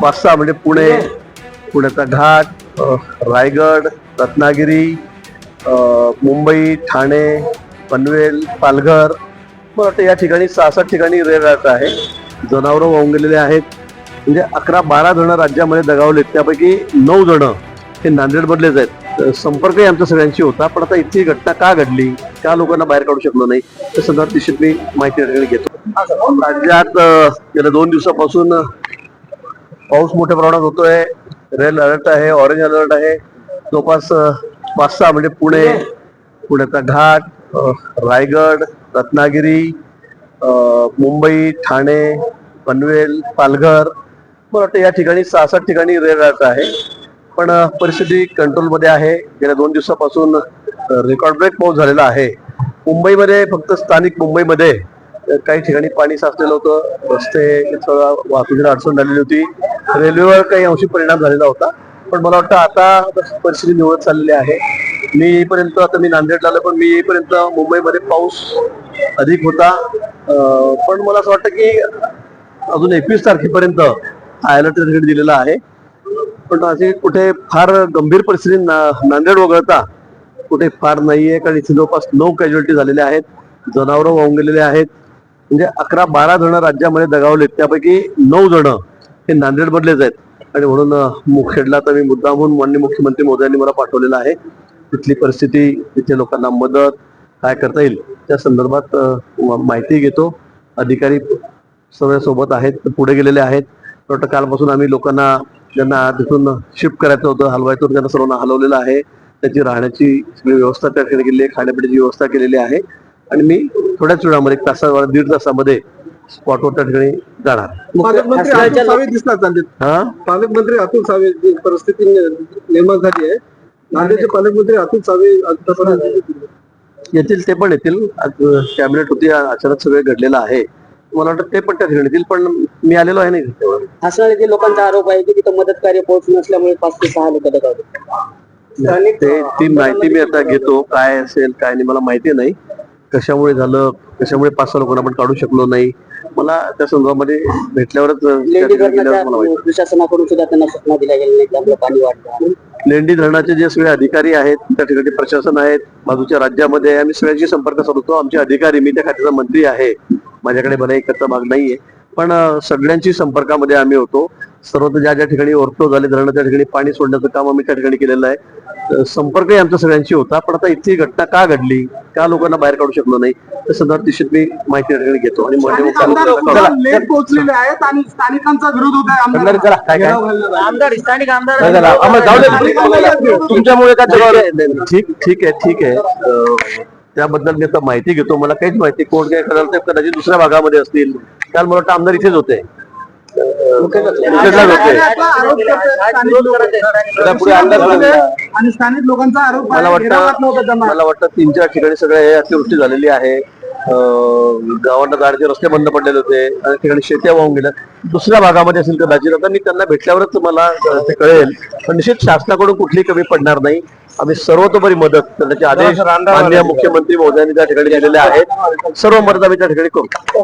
पाच सहा म्हणजे पुणे पुण्याचा घाट रायगड रत्नागिरी मुंबई ठाणे पनवेल पालघर. मला वाटतं या ठिकाणी सहा सात ठिकाणी रेल अलर्ट आहे. जनावरं वाहून गेलेले आहेत. म्हणजे अकरा बारा जण राज्यामध्ये दगावलेत. त्यापैकी नऊ जण हे नांदेडमधलेच आहेत. संपर्कही आमच्या सगळ्यांशी होता. पण आता इतकी घटना का घडली? का लोकांना बाहेर काढू शकलो नाही? त्या संदर्भात निश्चित मी माहिती घेतो. राज्यात गेल्या दोन दिवसापासून पाऊस मोठ्या प्रमाणात होतोय. रेड अलर्ट आहे ऑरेंज अलर्ट आहे. जवळपास पाच सहा म्हणजे पुणे पुण्याचा घाट रायगड रत्नागिरी मुंबई ठाणे पनवेल पालघर. मला वाटतं या ठिकाणी सहा सात ठिकाणी रेड अलर्ट आहे. पण परिस्थिती कंट्रोलमध्ये आहे. गेल्या दोन दिवसापासून रेकॉर्ड ब्रेक पाऊस झालेला आहे. मुंबईमध्ये फक्त स्थानिक मुंबईमध्ये काही ठिकाणी पाणी साचलेलं होतं. रस्ते थोडा वाहतुकीला अडचण झालेली होती. रेल्वेवर काही अंशी परिणाम झालेला होता. पण मला वाटतं आता परिस्थिती निवडत चाललेली आहे. मी येईपर्यंत आता मी नांदेडला आलो पण मी येईपर्यंत मुंबईमध्ये पाऊस अधिक होता. पण मला असं वाटतं की अजून एकवीस तारखेपर्यंत हा अलर्ट तिकडे दिलेला आहे. पण अशी कुठे फार गंभीर परिस्थिती ना- नांदेड वगळता कुठे फार नाही आहे कारण इथे जवळपास नऊ कॅज्युअलिटी झालेल्या आहेत. जनावरं वाहून गेलेले आहेत. म्हणजे अकरा बारा जण राज्यामध्ये दगावलेत. त्यापैकी नऊ जण हे नांदेडमधलेच आहेत. आणि म्हणून मुखेडला तर मी मुद्दामहून माननीय मुख्यमंत्री मोदयांनी मला पाठवलेला आहे. तिथली परिस्थिती तिथे लोकांना मदत काय करता येईल त्या संदर्भात माहिती घेतो. अधिकारी सगळ्या सोबत आहेत पुढे गेलेले आहेत. वाटतं कालपासून आम्ही लोकांना ज्यांना तिथून शिफ्ट करायचं होतं हलवायचं होतं त्यांना सर्वांना हलवलेलं आहे. त्याची राहण्याची सगळी व्यवस्था त्या ठिकाणी केलेली आहे खाण्यापिण्याची व्यवस्था केलेली आहे. आणि मी थोड्याच वेळामध्ये एक तासा दीड तासामध्ये स्पॉटवर त्या ठिकाणी जाणार. पालकमंत्री अतुल सावे दिसतात नांदेड हा? पालकमंत्री अतुल सावे जी परिस्थिती नि- निर्माण झाली आहे. नांदेडचे पालकमंत्री अतुल सावे येतील ते पण येतील. आज कॅबिनेट होती अचानक सगळे घडलेलं आहे. मला वाटतं ते पण त्या ठिकाणी येतील पण मी आलेलो आहे नाही त्यावर असं जे लोकांचा आरोप आहे की तिथं मदत कार्य पोहोच नसल्यामुळे पाच ते सहा लोक दगावले. ते ती माहिती मी आता घेतो. काय असेल काय नाही मला माहिती नाही. कशामुळे झालं कशामुळे पाच सहा लोकांना आपण काढू शकलो नाही? मला त्या संदर्भामध्ये भेटल्यावरच मला प्रशासनाकडून सुद्धा त्यांना सूचना दिल्या गेल्या नाही त्यामुळे पाणी वाढलं लेंडी धरणाचे जे सगळे अधिकारी आहेत त्या ठिकाणी प्रशासन आहेत बाजूच्या राज्यामध्ये. आम्ही सगळ्यांशी संपर्क साधतो. आमचे अधिकारी मी त्या खात्याचा मंत्री आहे. माझ्याकडे भले एकचा भाग नाहीये. पण अं, सगळ्यांची संपर्कामध्ये आम्ही होतो. सर्व ज्या ज्या ठिकाणी ओव्हरफ्लो झाले धरण त्या ठिकाणी पाणी सोडण्याचं काम आम्ही त्या ठिकाणी केलेलं आहे. संपर्कही आमच्या सगळ्यांशी होता पण आता इतकी घटना का घडली का लोकांना बाहेर काढू शकलो नाही. त्या संदर्भात निश्चित मी माहिती त्या ठिकाणी घेतो आणि. तुमच्यामुळे ठीक ठीक आहे ठीक आहे. त्याबद्दल मी आता माहिती घेतो. मला काहीच माहिती कोण काय कराल ते कदाचित दुसऱ्या भागामध्ये असतील. काल मला वाटतं आमदार इथेच होते. पुढे अंदाज. आणि स्थानिक लोकांचा आरोप मला वाटतं त्यांना. मला वाटतं तीन चार ठिकाणी सगळे हे अतिवृष्टी झालेली आहे. गावांना जाण्याचे रस्ते बंद पडलेले होते. आणि ठिकाणी शेत्या वाहून गेल्या. दुसऱ्या भागामध्ये असेल कदाचित आता मी त्यांना भेटल्यावरच मला अं, ते कळेल. पण निश्चित शासनाकडून कुठली कमी पडणार नाही. आम्ही सर्वतोपरी मदत करण्याचे आदेश माननीय मुख्यमंत्री महोदयांनी त्या ठिकाणी दिलेले आहेत सर्व मदत आम्ही त्या ठिकाणी करू.